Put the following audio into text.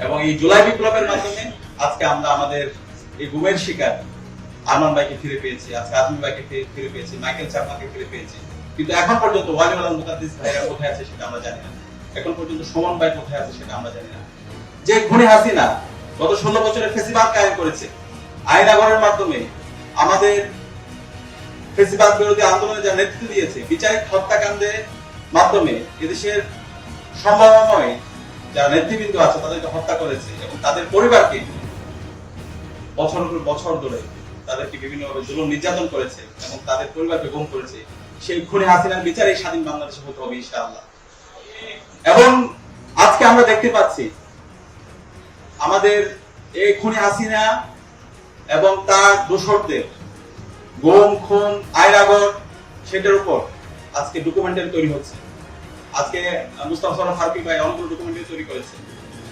এবং এই জুলাই বিপ্লবের মাধ্যমে আজকে আমরা আমাদের এই গুমের শিকার আরমান ভাইকে ফিরে পেয়েছি, আজকে আজমি ভাইকে ফিরে- পেয়েছি, মাইকেল চাকমাকে ফিরে পেয়েছি। কিন্তু এখন পর্যন্ত ওয়ালিউল মুকাদ্দিস ভাইরা কোথায় আছে সেটা আমরা জানি না। এখন পর্যন্ত সুমন ভাই কোথায় আছে সেটা আমরা জানি না। যে খুনি হাসিনা গত ষোলো বছরের ফেসিবাদ কায়েম করেছে আইনাগরের মাধ্যমে আমাদের ফেসিবাদ বিরোধী আন্দোলনে যা নেতৃত্ব দিয়েছে, বিচারিক হত্যাকাণ্ডের মাধ্যমে এদেশের সম্ভাবনাময় যারা নেতৃবৃন্দ আছে, তাদেরকে হত্যা করেছে এবং তাদের পরিবারকে বছরের পর বছর ধরে তাদেরকে বিভিন্নভাবে জুলুম নির্যাতন করেছে এবং তাদের পরিবারকে গুম করেছে। সেই খুনি হাসিনার বিচার স্বাধীন বাংলাদেশে হতে হবে ইনশাআল্লাহ। এবং আজকে আমরা দেখতে পাচ্ছি, আমাদের এই খুনি হাসিনা এবং তার দোষরদের গোম, খুন আয়রাগর সেটার উপর আজকে ডকুমেন্টারি তৈরি হচ্ছে। আজকে মুস্তাফা সরফ ফারুকি ভাই অনেকগুলো ডকুমেন্টারি তৈরি করেছে।